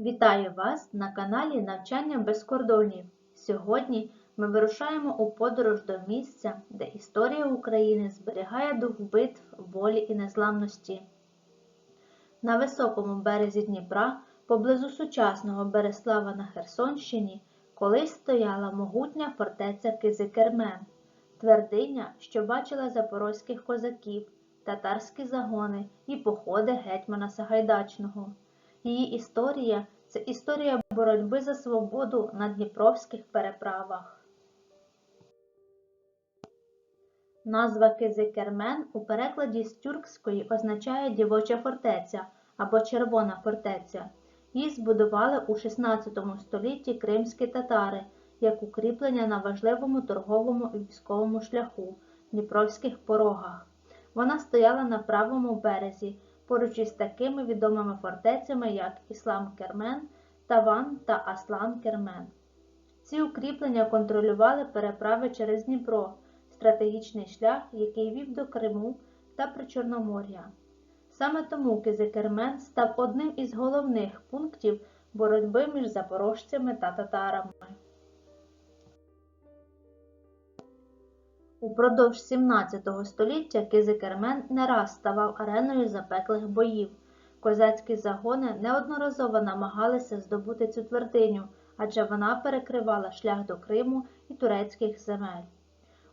Вітаю вас на каналі Навчання без кордонів. Сьогодні ми вирушаємо у подорож до місця, де історія України зберігає дух битв, волі і незламності. На високому березі Дніпра, поблизу сучасного Береслава на Херсонщині, колись стояла могутня фортеця Кизикермен, твердиня, що бачила запорозьких козаків, татарські загони і походи гетьмана Сагайдачного. Її історія це історія боротьби за свободу на дніпровських переправах. Назва Кизикермен у перекладі з тюркської означає дівоча фортеця або червона фортеця. Її збудували у 16 столітті кримські татари як укріплення на важливому торговому і військовому шляху Дніпровських порогах. Вона стояла на правому березі поруч із такими відомими фортецями, як Іслам Кермен, Таван та Аслан Кермен. Ці укріплення контролювали переправи через Дніпро, стратегічний шлях, який вів до Криму та Причорномор'я. Саме тому Кизикермен став одним із головних пунктів боротьби між запорожцями та татарами. Упродовж 17 століття Кизикермен не раз ставав ареною запеклих боїв. Козацькі загони неодноразово намагалися здобути цю твердиню, адже вона перекривала шлях до Криму і турецьких земель.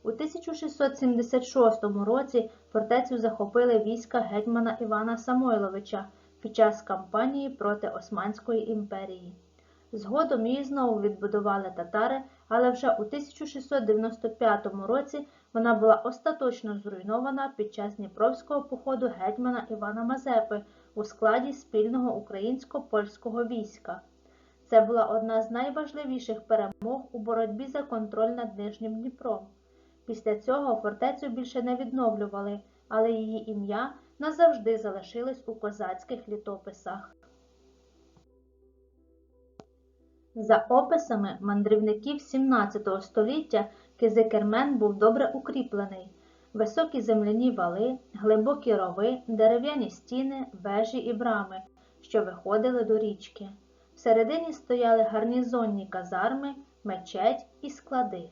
У 1676 році фортецю захопили війська гетьмана Івана Самойловича під час кампанії проти Османської імперії. Згодом її знову відбудували татари, але вже у 1695 році вона була остаточно зруйнована під час Дніпровського походу гетьмана Івана Мазепи у складі спільного українсько-польського війська. Це була одна з найважливіших перемог у боротьбі за контроль над Нижнім Дніпром. Після цього фортецю більше не відновлювали, але її ім'я назавжди залишилось у козацьких літописах. За описами мандрівників 17 століття Кизикермен був добре укріплений. Високі земляні вали, глибокі рови, дерев'яні стіни, вежі і брами, що виходили до річки. Всередині стояли гарнізонні казарми, мечеть і склади.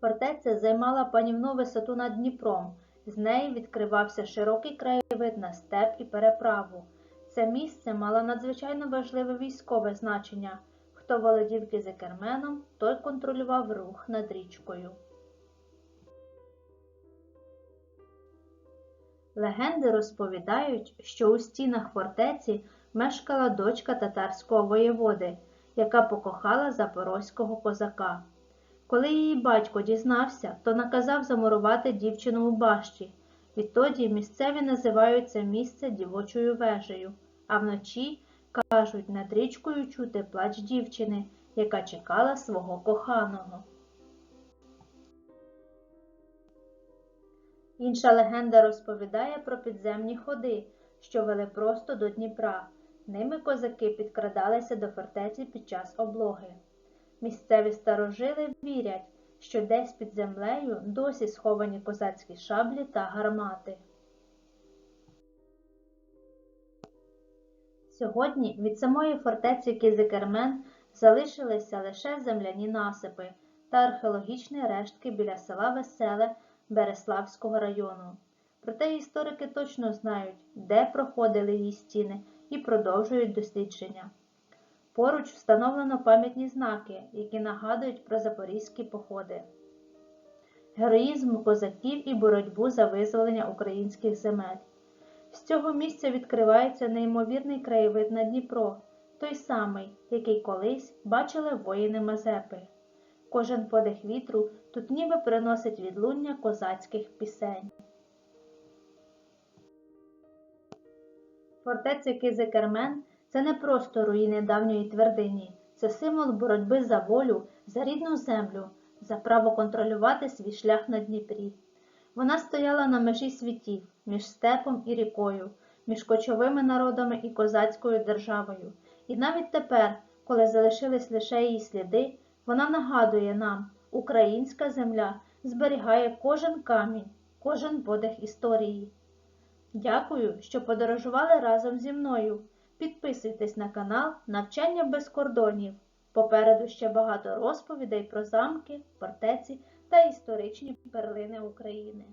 Фортеця займала панівну висоту над Дніпром. З неї відкривався широкий краєвид на степ і переправу. Це місце мало надзвичайно важливе військове значення. Хто володів Кизикерменом, той контролював рух над річкою. Легенди розповідають, що у стінах фортеці мешкала дочка татарського воєводи, яка покохала запорозького козака. Коли її батько дізнався, то наказав замурувати дівчину у башті. Відтоді місцеві називають це місце дівочою вежею, а вночі, кажуть, над річкою чути плач дівчини, яка чекала свого коханого. Інша легенда розповідає про підземні ходи, що вели просто до Дніпра. Ними козаки підкрадалися до фортеці під час облоги. Місцеві старожили вірять, що десь під землею досі сховані козацькі шаблі та гармати. Сьогодні від самої фортеці Кизикермен залишилися лише земляні насипи та археологічні рештки біля села Веселе Береславського району. Проте історики точно знають, де проходили її стіни і продовжують дослідження. Поруч встановлено пам'ятні знаки, які нагадують про запорізькі походи, героїзм козаків і боротьбу за визволення українських земель. З цього місця відкривається неймовірний краєвид на Дніпро, той самий, який колись бачили воїни Мазепи. Кожен подих вітру тут ніби приносить відлуння козацьких пісень. Фортеця Кизикермен це не просто руїни давньої твердині, це символ боротьби за волю, за рідну землю, за право контролювати свій шлях на Дніпрі. Вона стояла на межі світів, між степом і рікою, між кочовими народами і козацькою державою. І навіть тепер, коли залишились лише її сліди, вона нагадує нам, українська земля зберігає кожен камінь, кожен подих історії. Дякую, що подорожували разом зі мною. Підписуйтесь на канал Навчання без кордонів. Попереду ще багато розповідей про замки, фортеці та історичні перлини України.